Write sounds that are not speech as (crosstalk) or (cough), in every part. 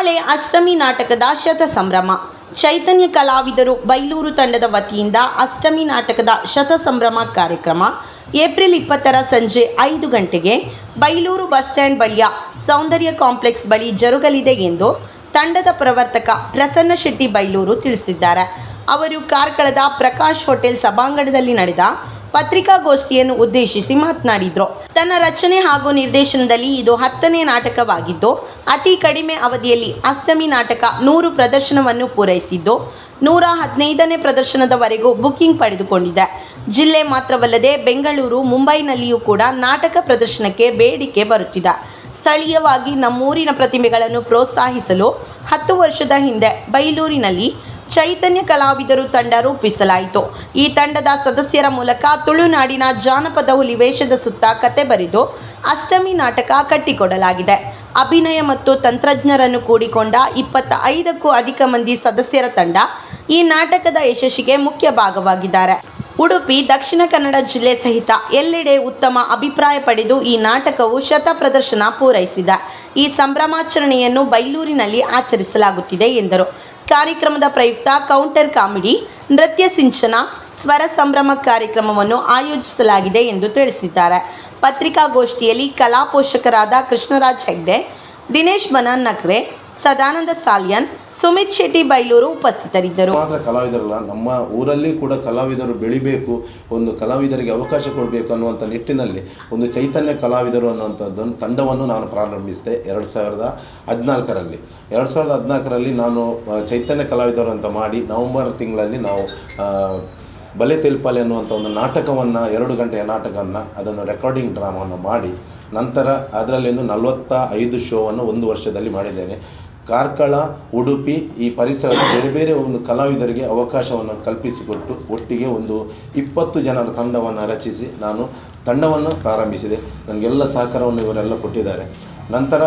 ನಾಳೆ ಅಷ್ಟಮಿ ನಾಟಕದ ಶತ ಸಂಭ್ರಮ. ಚೈತನ್ಯ ಕಲಾವಿದರು ಬೈಲೂರು ತಂಡದ ವತಿಯಿಂದ ಅಷ್ಟಮಿ ನಾಟಕದ ಶತ ಸಂಭ್ರಮ ಕಾರ್ಯಕ್ರಮ ಏಪ್ರಿಲ್ ಇಪ್ಪತ್ತರ ಸಂಜೆ ಐದು ಗಂಟೆಗೆ ಬೈಲೂರು ಬಸ್ ಸ್ಟ್ಯಾಂಡ್ ಬಳಿಯ ಸೌಂದರ್ಯ ಕಾಂಪ್ಲೆಕ್ಸ್ ಬಳಿ ಜರುಗಲಿದೆ ಎಂದು ತಂಡದ ಪ್ರವರ್ತಕ ಪ್ರಸನ್ನ ಶೆಟ್ಟಿ ಬೈಲೂರು ತಿಳಿಸಿದ್ದಾರೆ. ಅವರು ಕಾರ್ಕಳದ ಪ್ರಕಾಶ್ ಹೋಟೆಲ್ ಸಭಾಂಗಣದಲ್ಲಿ ನಡೆದ ಪತ್ರಿಕಾಗೋಷ್ಠಿಯನ್ನು ಉದ್ದೇಶಿಸಿ ಮಾತನಾಡಿದರು. ತನ್ನ ರಚನೆ ಹಾಗೂ ನಿರ್ದೇಶನದಲ್ಲಿ ಇದು ಹತ್ತನೇ ನಾಟಕವಾಗಿದ್ದು, ಅತಿ ಕಡಿಮೆ ಅವಧಿಯಲ್ಲಿ ಅಷ್ಟಮಿ ನಾಟಕ ನೂರು ಪ್ರದರ್ಶನವನ್ನು ಪೂರೈಸಿದ್ದು, ನೂರ ಹದಿನೈದನೇ ಪ್ರದರ್ಶನದವರೆಗೂ ಬುಕಿಂಗ್ ಪಡೆದುಕೊಂಡಿದೆ. ಜಿಲ್ಲೆ ಮಾತ್ರವಲ್ಲದೆ ಬೆಂಗಳೂರು, ಮುಂಬೈನಲ್ಲಿಯೂ ಕೂಡ ನಾಟಕ ಪ್ರದರ್ಶನಕ್ಕೆ ಬೇಡಿಕೆ ಬರುತ್ತಿದೆ. ಸ್ಥಳೀಯವಾಗಿ ನಮ್ಮೂರಿನ ಪ್ರತಿಮೆಗಳನ್ನು ಪ್ರೋತ್ಸಾಹಿಸಲು ಹತ್ತು ವರ್ಷದ ಹಿಂದೆ ಬೈಲೂರಿನಲ್ಲಿ ಚೈತನ್ಯ ಕಲಾವಿದರು ತಂಡ ರೂಪಿಸಲಾಯಿತು. ಈ ತಂಡದ ಸದಸ್ಯರ ಮೂಲಕ ತುಳುನಾಡಿನ ಜಾನಪದ ಹುಲಿ ವೇಷದ ಸುತ್ತ ಕತೆ ಬರೆದು ಅಷ್ಟಮಿ ನಾಟಕ ಕಟ್ಟಿಕೊಡಲಾಗಿದೆ. ಅಭಿನಯ ಮತ್ತು ತಂತ್ರಜ್ಞರನ್ನು ಕೂಡಿಕೊಂಡ ಇಪ್ಪತ್ತ ಐದಕ್ಕೂ ಅಧಿಕ ಮಂದಿ ಸದಸ್ಯರ ತಂಡ ಈ ನಾಟಕದ ಯಶಸ್ಸಿಗೆ ಮುಖ್ಯ ಭಾಗವಾಗಿದ್ದಾರೆ. ಉಡುಪಿ, ದಕ್ಷಿಣ ಕನ್ನಡ ಜಿಲ್ಲೆ ಸಹಿತ ಎಲ್ಲೆಡೆ ಉತ್ತಮ ಅಭಿಪ್ರಾಯ ಪಡೆದು ಈ ನಾಟಕವು ಶತ ಪ್ರದರ್ಶನ ಪೂರೈಸಿದೆ. ಈ ಸಂಭ್ರಮಾಚರಣೆಯನ್ನು ಬೈಲೂರಿನಲ್ಲಿ ಆಚರಿಸಲಾಗುತ್ತಿದೆ ಎಂದರು. ಕಾರ್ಯಕ್ರಮದ ಪ್ರಯುಕ್ತ ಕೌಂಟರ್ ಕಾಮಿಡಿ, ನೃತ್ಯ ಸಿಂಚನ, ಸ್ವರ ಸಂಭ್ರಮ ಕಾರ್ಯಕ್ರಮವನ್ನು ಆಯೋಜಿಸಲಾಗಿದೆ ಎಂದು ತಿಳಿಸಿದ್ದಾರೆ. ಪತ್ರಿಕಾಗೋಷ್ಠಿಯಲ್ಲಿ ಕಲಾ ಪೋಷಕರಾದ ಕೃಷ್ಣರಾಜ್ ಹೆಗ್ಡೆ, ದಿನೇಶ್ ಬನಾನ್ ನಕ್ರೆ, ಸದಾನಂದ ಸಾಲ್ಯನ್ ಸುಮಿತ್ ಶೆಟ್ಟಿ ಬೈಲೂರು ಉಪಸ್ಥಿತರಿದ್ದರು. ಮಾತ್ರ ಕಲಾವಿದರಲ್ಲ, ನಮ್ಮ ಊರಲ್ಲಿ ಕೂಡ ಕಲಾವಿದರು ಬೆಳಿಬೇಕು, ಒಂದು ಕಲಾವಿದರಿಗೆ ಅವಕಾಶ ಕೊಡಬೇಕು ಅನ್ನುವಂಥ ನಿಟ್ಟಿನಲ್ಲಿ ಒಂದು ಚೈತನ್ಯ ಕಲಾವಿದರು ಅನ್ನುವಂಥದ್ದನ್ನು ತಂಡವನ್ನು ನಾನು ಪ್ರಾರಂಭಿಸಿದೆ ಎರಡು ಸಾವಿರದ ಹದಿನಾಲ್ಕರಲ್ಲಿ. ಎರಡು ಸಾವಿರದ ಹದಿನಾಲ್ಕರಲ್ಲಿ ನಾನು ಚೈತನ್ಯ ಕಲಾವಿದರು ಅಂತ ಮಾಡಿ ನವೆಂಬರ್ ತಿಂಗಳಲ್ಲಿ ನಾವು ಬಲೆ ತೆಲ್ಪಲೆ ಅನ್ನುವಂಥ ಒಂದು ನಾಟಕವನ್ನು, ಎರಡು ಗಂಟೆಯ ನಾಟಕವನ್ನು, ಅದನ್ನು ರೆಕಾರ್ಡಿಂಗ್ ಡ್ರಾಮವನ್ನು ಮಾಡಿ ನಂತರ ಅದರಲ್ಲಿಂದು ನಲವತ್ತ ಐದು ಶೋವನ್ನು ಒಂದು ವರ್ಷದಲ್ಲಿ ಮಾಡಿದ್ದೇನೆ. ಕಾರ್ಕಳ, ಉಡುಪಿ ಈ ಪರಿಸರದ ಬೇರೆ ಬೇರೆ ಒಂದು ಕಲಾವಿದರಿಗೆ ಅವಕಾಶವನ್ನು ಕಲ್ಪಿಸಿಕೊಟ್ಟು ಒಟ್ಟಿಗೆ ಒಂದು ಇಪ್ಪತ್ತು ಜನರ ತಂಡವನ್ನು ರಚಿಸಿ ನಾನು ತಂಡವನ್ನು ಪ್ರಾರಂಭಿಸಿದೆ. ನನಗೆಲ್ಲ ಸಹಕಾರವನ್ನು ಇವರೆಲ್ಲ ಕೊಟ್ಟಿದ್ದಾರೆ. ನಂತರ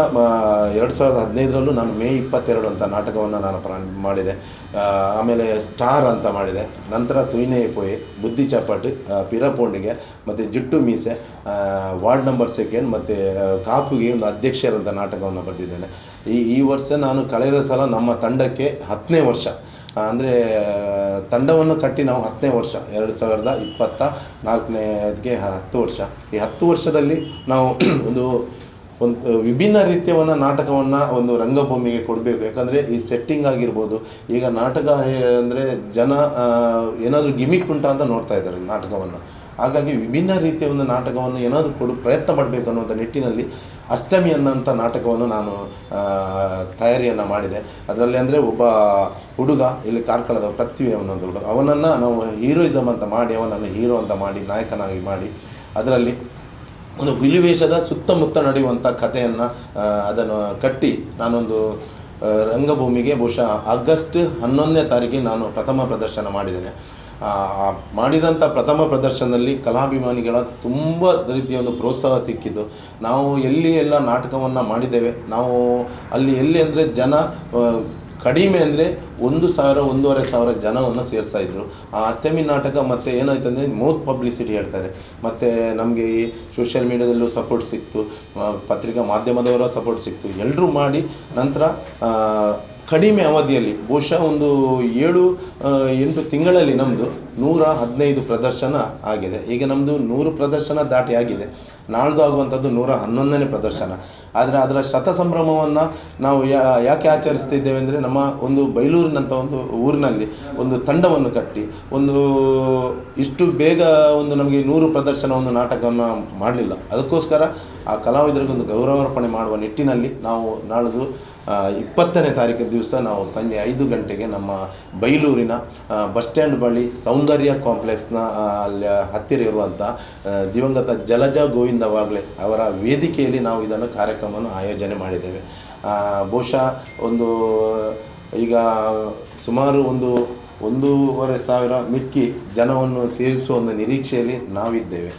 ಎರಡು ಸಾವಿರದ ಹದಿನೈದರಲ್ಲೂ ನಾನು ಮೇ ಇಪ್ಪತ್ತೆರಡು ಅಂತ ನಾಟಕವನ್ನು ನಾನು ಪ್ರಾರಂಭ ಮಾಡಿದೆ. ಆಮೇಲೆ ಸ್ಟಾರ್ ಅಂತ ಮಾಡಿದೆ. ನಂತರ ತುಯ್ನೇ ಪೊಯೆ, ಬುದ್ಧಿ ಚಪಾಟಿ ಪಿರಪೋಂಡಿಗೆ ಮತ್ತು ಜುಟ್ಟು ಮೀಸೆ ವಾರ್ಡ್ ನಂಬರ್ ಸೆಕೆಂಡ್, ಮತ್ತು ಕಾಕುಗೆ ಕಾಪುಗೆ ಒಂದು ಅಧ್ಯಕ್ಷರಂತ ನಾಟಕವನ್ನು ಬರೆದಿದ್ದೇನೆ. ಈ ಈ ವರ್ಷ ನಾನು ಕಳೆದ ಸಲ ನಮ್ಮ ತಂಡಕ್ಕೆ ಹತ್ತನೇ ವರ್ಷ. ಅಂದರೆ, ತಂಡವನ್ನು ಕಟ್ಟಿ ನಾವು ಹತ್ತನೇ ವರ್ಷ, ಎರಡು ಸಾವಿರದ ಇಪ್ಪತ್ತ ನಾಲ್ಕನೇದಕ್ಕೆ ಹತ್ತು ವರ್ಷ. ಈ ಹತ್ತು ವರ್ಷದಲ್ಲಿ ನಾವು (clears throat) ಒಂದು ಒಂದು ವಿಭಿನ್ನ ರೀತಿಯವನ್ನ ನಾಟಕವನ್ನು ಒಂದು ರಂಗಭೂಮಿಗೆ ಕೊಡಬೇಕು. ಯಾಕಂದರೆ ಈ ಸೆಟ್ಟಿಂಗ್ ಆಗಿರ್ಬೋದು, ಈಗ ನಾಟಕ ಅಂದರೆ ಜನ ಏನಾದರೂ ಗಿಮಿಕ್ ಉಂಟಾ ಅಂತ ನೋಡ್ತಾ ಇದ್ದಾರೆ ನಾಟಕವನ್ನು. ಹಾಗಾಗಿ ವಿಭಿನ್ನ ರೀತಿಯ ಒಂದು ನಾಟಕವನ್ನು ಏನಾದರೂ ಕೊಡು, ಪ್ರಯತ್ನ ಪಡಬೇಕು ಅನ್ನುವಂಥ ನಿಟ್ಟಿನಲ್ಲಿ ಅಷ್ಟಮಿ ಅನ್ನೋಂಥ ನಾಟಕವನ್ನು ನಾನು ತಯಾರಿಯನ್ನು ಮಾಡಿದೆ. ಅದರಲ್ಲಿ ಅಂದರೆ ಒಬ್ಬ ಹುಡುಗ, ಇಲ್ಲಿ ಕಾರ್ಕಳದ ಪೃಥ್ವಿ ಅವನೊಂದು ಹುಡುಗ. ಅವನನ್ನು ನಾವು ಹೀರೋಯಿಸಮ್ ಅಂತ ಮಾಡಿ, ಅವನನ್ನು ಹೀರೋ ಅಂತ ಮಾಡಿ, ನಾಯಕನಾಗಿ ಮಾಡಿ, ಅದರಲ್ಲಿ ಒಂದು ಹುಲಿವೇಷದ ಸುತ್ತಮುತ್ತ ನಡೆಯುವಂಥ ಕಥೆಯನ್ನು ಅದನ್ನು ಕಟ್ಟಿ ನಾನೊಂದು ರಂಗಭೂಮಿಗೆ ಬಹುಶಃ ಆಗಸ್ಟ್ ಹನ್ನೊಂದನೇ ತಾರೀಕಿಗೆ ನಾನು ಪ್ರಥಮ ಪ್ರದರ್ಶನ ಮಾಡಿದ್ದೇನೆ. ಮಾಡಿದಂಥ ಪ್ರಥಮ ಪ್ರದರ್ಶನದಲ್ಲಿ ಕಲಾಭಿಮಾನಿಗಳ ತುಂಬ ರೀತಿಯ ಒಂದು ಪ್ರೋತ್ಸಾಹ ಸಿಕ್ಕಿದ್ದು. ನಾವು ಎಲ್ಲಿ ಎಲ್ಲ ನಾಟಕವನ್ನು ಮಾಡಿದ್ದೇವೆ, ನಾವು ಅಲ್ಲಿ ಎಲ್ಲಿ ಅಂದರೆ ಜನ ಕಡಿಮೆ ಅಂದರೆ ಒಂದು ಸಾವಿರ, ಒಂದೂವರೆ ಸಾವಿರ ಜನವನ್ನು ಸೇರಿಸ್ತಾ ಇದ್ರು. ಆ ಅಷ್ಟಮಿ ನಾಟಕ ಮತ್ತು ಏನಾಯ್ತು ಅಂದರೆ ಮೌತ್ ಪಬ್ಲಿಸಿಟಿ ಹೇಳ್ತಾರೆ ಮತ್ತು ನಮಗೆ ಈ ಸೋಷಿಯಲ್ ಮೀಡಿಯಾದಲ್ಲೂ ಸಪೋರ್ಟ್ ಸಿಕ್ತು. ಪತ್ರಿಕಾ ಮಾಧ್ಯಮದವರ ಸಪೋರ್ಟ್ ಸಿಕ್ತು. ಎಲ್ಲರೂ ಮಾಡಿ ನಂತರ ಕಡಿಮೆ ಅವಧಿಯಲ್ಲಿ, ಬಹುಶಃ ಒಂದು ಏಳು ಎಂಟು ತಿಂಗಳಲ್ಲಿ ನಮ್ಮದು ನೂರ ಹದಿನೈದು ಪ್ರದರ್ಶನ ಆಗಿದೆ. ಈಗ ನಮ್ಮದು ನೂರು ಪ್ರದರ್ಶನ ದಾಟಿ ಆಗಿದೆ. ನಾಳ್ದು ಆಗುವಂಥದ್ದು ನೂರ ಹನ್ನೊಂದನೇ ಪ್ರದರ್ಶನ. ಆದರೆ ಅದರ ಶತ ಸಂಭ್ರಮವನ್ನು ನಾವು ಯಾಕೆ ಆಚರಿಸ್ತಿದ್ದೇವೆ ಅಂದರೆ ನಮ್ಮ ಒಂದು ಬೈಲೂರಿನಂಥ ಒಂದು ಊರಿನಲ್ಲಿ ಒಂದು ತಂಡವನ್ನು ಕಟ್ಟಿ, ಒಂದು ಇಷ್ಟು ಬೇಗ ಒಂದು ನಮಗೆ ನೂರು ಪ್ರದರ್ಶನ ಒಂದು ನಾಟಕವನ್ನು ಮಾಡಲಿಲ್ಲ. ಅದಕ್ಕೋಸ್ಕರ ಆ ಕಲಾವಿದರಿಗೆ ಒಂದು ಗೌರವಾರ್ಪಣೆ ಮಾಡುವ ನಿಟ್ಟಿನಲ್ಲಿ ನಾವು ನಾಳ್ದು ಇಪ್ಪತ್ತನೇ ತಾರೀಕು ದಿವಸ ನಾವು ಸಂಜೆ ಐದು ಗಂಟೆಗೆ ನಮ್ಮ ಬೈಲೂರಿನ ಬಸ್ ಸ್ಟ್ಯಾಂಡ್ ಬಳಿ ಸೌಂದರ್ಯ ಕಾಂಪ್ಲೆಕ್ಸ್ನ ಅಲ್ಲಿ ಹತ್ತಿರ ಇರುವಂಥ ದಿವಂಗತ ಜಲಜ ಗೋವಿಂದ ವಾಗ್ಲೆ ಅವರ ವೇದಿಕೆಯಲ್ಲಿ ನಾವು ಇದನ್ನು ಕಾರ್ಯಕ್ರಮವನ್ನು ಆಯೋಜನೆ ಮಾಡಿದ್ದೇವೆ. ಬಹುಶಃ ಒಂದು, ಈಗ ಸುಮಾರು ಒಂದು ಒಂದೂವರೆ ಸಾವಿರ ಮಿಕ್ಕಿ ಜನವನ್ನು ಸೇರಿಸುವ ಒಂದು ನಿರೀಕ್ಷೆಯಲ್ಲಿ ನಾವಿದ್ದೇವೆ.